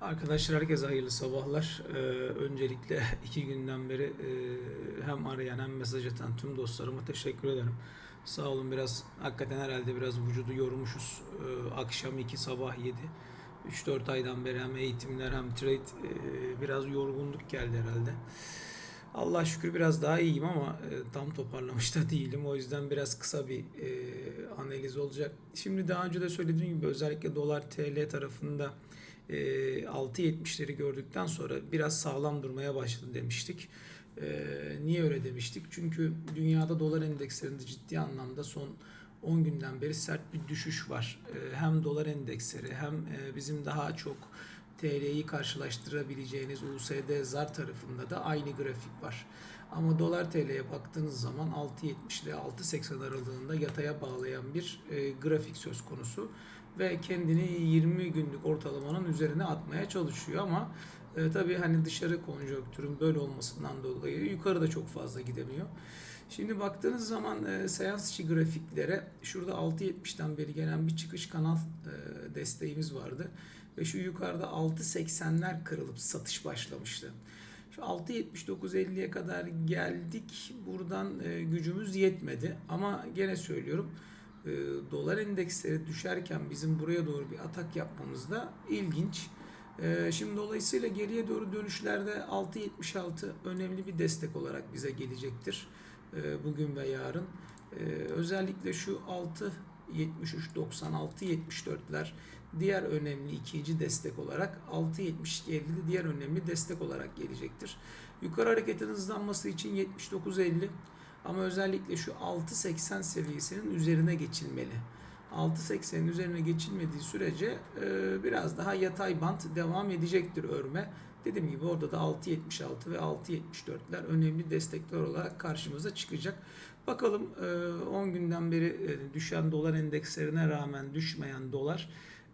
Arkadaşlar herkese hayırlı sabahlar. Ee, öncelikle iki günden beri e, hem arayan hem mesaj atan tüm dostlarıma teşekkür ederim. Sağ olun biraz hakikaten herhalde biraz vücudu yormuşuz. Ee, akşam 2 sabah 7. 3-4 aydan beri hem eğitimler hem trade e, biraz yorgunluk geldi herhalde. Allah şükür biraz daha iyiyim ama e, tam toparlamış da değilim. O yüzden biraz kısa bir e, analiz olacak. Şimdi daha önce de söylediğim gibi özellikle dolar TL tarafında e, 6.70'leri gördükten sonra biraz sağlam durmaya başladı demiştik. Niye öyle demiştik? Çünkü dünyada dolar endekslerinde ciddi anlamda son 10 günden beri sert bir düşüş var. Hem dolar endeksleri hem bizim daha çok TL'yi karşılaştırabileceğiniz USD ZAR tarafında da aynı grafik var. Ama dolar TL'ye baktığınız zaman 6.70 ile 6.80 aralığında yataya bağlayan bir e, grafik söz konusu ve kendini 20 günlük ortalamanın üzerine atmaya çalışıyor ama e, tabii hani dışarı konjonktürün böyle olmasından dolayı yukarı da çok fazla gidemiyor. Şimdi baktığınız zaman e, seans içi grafiklere şurada 6.70'ten beri gelen bir çıkış kanal e, desteğimiz vardı. Ve şu yukarıda 6.80'ler kırılıp satış başlamıştı. Şu 6.79.50'ye kadar geldik. Buradan e, gücümüz yetmedi. Ama gene söylüyorum e, dolar endeksleri düşerken bizim buraya doğru bir atak yapmamız da ilginç. E, şimdi dolayısıyla geriye doğru dönüşlerde 6.76 önemli bir destek olarak bize gelecektir. E, bugün ve yarın. E, özellikle şu 6 73 96 74'ler diğer önemli ikinci destek olarak 6 72 50 diğer önemli destek olarak gelecektir. Yukarı hareketin hızlanması için 79 50 ama özellikle şu 6.80 seviyesinin üzerine geçilmeli. 6.80'in üzerine geçilmediği sürece e, biraz daha yatay bant devam edecektir örme. Dediğim gibi orada da 6.76 ve 6.74'ler önemli destekler olarak karşımıza çıkacak. Bakalım e, 10 günden beri e, düşen dolar endekslerine rağmen düşmeyen dolar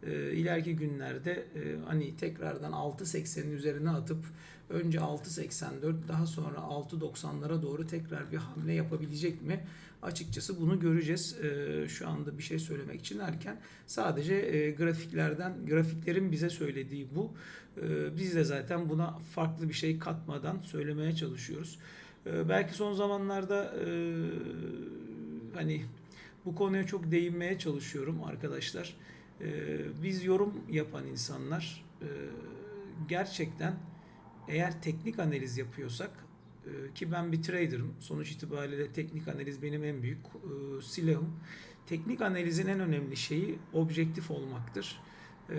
e, ileriki günlerde e, hani tekrardan 6.80'in üzerine atıp önce 6.84 daha sonra 6.90'lara doğru tekrar bir hamle yapabilecek mi? Açıkçası bunu göreceğiz. E, şu anda bir şey söylemek için erken. Sadece e, grafiklerden grafiklerin bize söylediği bu. E, biz de zaten buna farklı bir şey katmadan söylemeye çalışıyoruz. E, belki son zamanlarda e, hani bu konuya çok değinmeye çalışıyorum arkadaşlar. Ee, biz yorum yapan insanlar e, gerçekten eğer teknik analiz yapıyorsak e, ki ben bir trader'ım sonuç itibariyle teknik analiz benim en büyük e, silahım. Teknik analizin en önemli şeyi objektif olmaktır. E,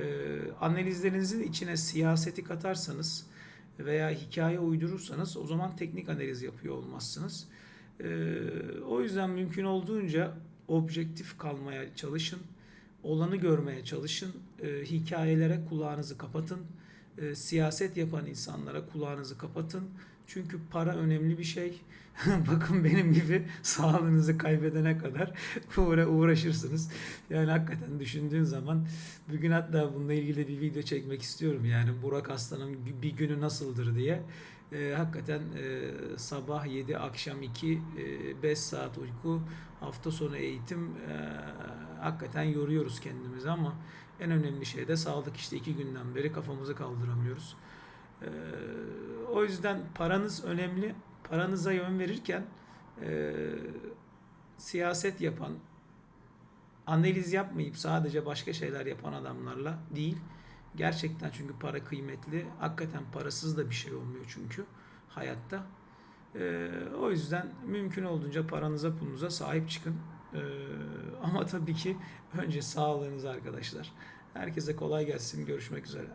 analizlerinizin içine siyaseti katarsanız veya hikaye uydurursanız o zaman teknik analiz yapıyor olmazsınız. E, o yüzden mümkün olduğunca objektif kalmaya çalışın olanı görmeye çalışın. E, hikayelere kulağınızı kapatın. E, siyaset yapan insanlara kulağınızı kapatın. Çünkü para önemli bir şey. Bakın benim gibi sağlığınızı kaybedene kadar uğra uğraşırsınız. Yani hakikaten düşündüğün zaman bugün hatta bununla ilgili bir video çekmek istiyorum. Yani Burak Aslan'ın bir günü nasıldır diye. E, hakikaten e, sabah 7, akşam 2, e, 5 saat uyku, hafta sonu eğitim e, hakikaten yoruyoruz kendimizi ama en önemli şey de sağlık işte iki günden beri kafamızı kaldıramıyoruz. E, o yüzden paranız önemli. Paranıza yön verirken e, siyaset yapan, analiz yapmayıp sadece başka şeyler yapan adamlarla değil. Gerçekten çünkü para kıymetli. Hakikaten parasız da bir şey olmuyor çünkü hayatta. Ee, o yüzden mümkün olduğunca paranıza pulunuza sahip çıkın. Ee, ama tabii ki önce sağlığınız arkadaşlar. Herkese kolay gelsin. Görüşmek üzere.